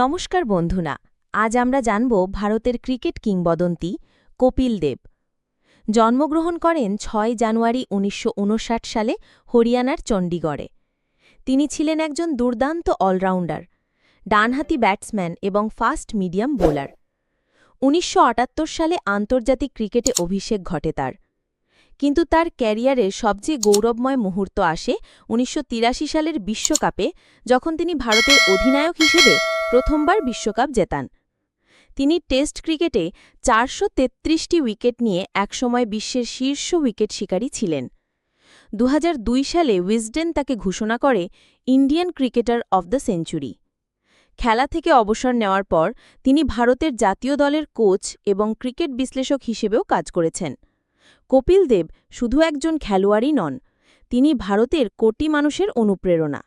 নমস্কার বন্ধুরা, আজ আমরা জানব ভারতের ক্রিকেট কিংবদন্তি কপিল দেব। জন্মগ্রহণ করেন ছয় জানুয়ারি উনিশশো উনষাট সালে হরিয়ানার চণ্ডীগড়ে। তিনি ছিলেন একজন দুর্দান্ত অলরাউন্ডার, ডানহাতি ব্যাটসম্যান এবং ফাস্ট মিডিয়াম বোলার। উনিশশো আটাত্তর সালে আন্তর্জাতিক ক্রিকেটে অভিষেক ঘটে তার। কিন্তু তার ক্যারিয়ারের সবচেয়ে গৌরবময় মুহূর্ত আসে উনিশশো তিরাশি সালের বিশ্বকাপে, যখন তিনি ভারতের অধিনায়ক হিসেবে প্রথমবার বিশ্বকাপ জেতান। তিনি টেস্ট ক্রিকেটে চারশো তেত্রিশটি উইকেট নিয়ে একসময় বিশ্বের শীর্ষ উইকেট শিকারী ছিলেন। দু হাজার দুই সালে উইজডেন তাকে ঘোষণা করে Indian cricketer of the century. খেলা থেকে অবসর নেওয়ার পর তিনি ভারতের জাতীয় দলের কোচ এবং ক্রিকেট বিশ্লেষক হিসেবেও কাজ করেছেন। কপিল দেব শুধু একজন খেলোয়াড়ই নন, তিনি ভারতের কোটি মানুষের অনুপ্রেরণা।